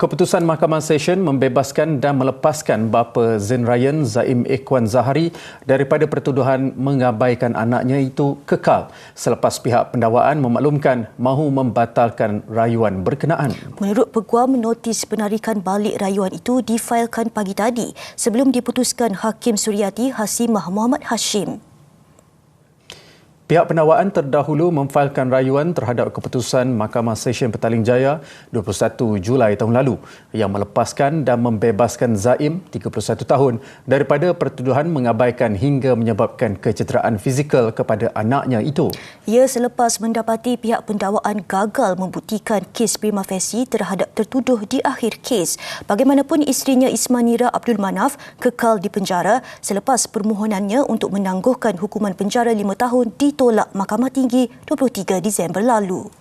Keputusan Mahkamah Session membebaskan dan melepaskan bapa Zain Ryan Zaim Ekwan Zahari daripada pertuduhan mengabaikan anaknya itu kekal selepas pihak pendakwaan memaklumkan mahu membatalkan rayuan berkenaan. Menurut peguam, notis penarikan balik rayuan itu difailkan pagi tadi sebelum diputuskan Hakim Suryati Hasimah Muhammad Hashim. Pihak pendakwaan terdahulu memfailkan rayuan terhadap keputusan Mahkamah Session Petaling Jaya 21 Julai tahun lalu yang melepaskan dan membebaskan Zaim 31 tahun daripada pertuduhan mengabaikan hingga menyebabkan kecederaan fizikal kepada anaknya itu. Ia selepas mendapati pihak pendakwaan gagal membuktikan kes prima facie terhadap tertuduh di akhir kes. Bagaimanapun isterinya Ismanira Abdul Manaf kekal di penjara selepas permohonannya untuk menangguhkan hukuman penjara 5 tahun di ditolak Mahkamah Tinggi 23 Disember lalu.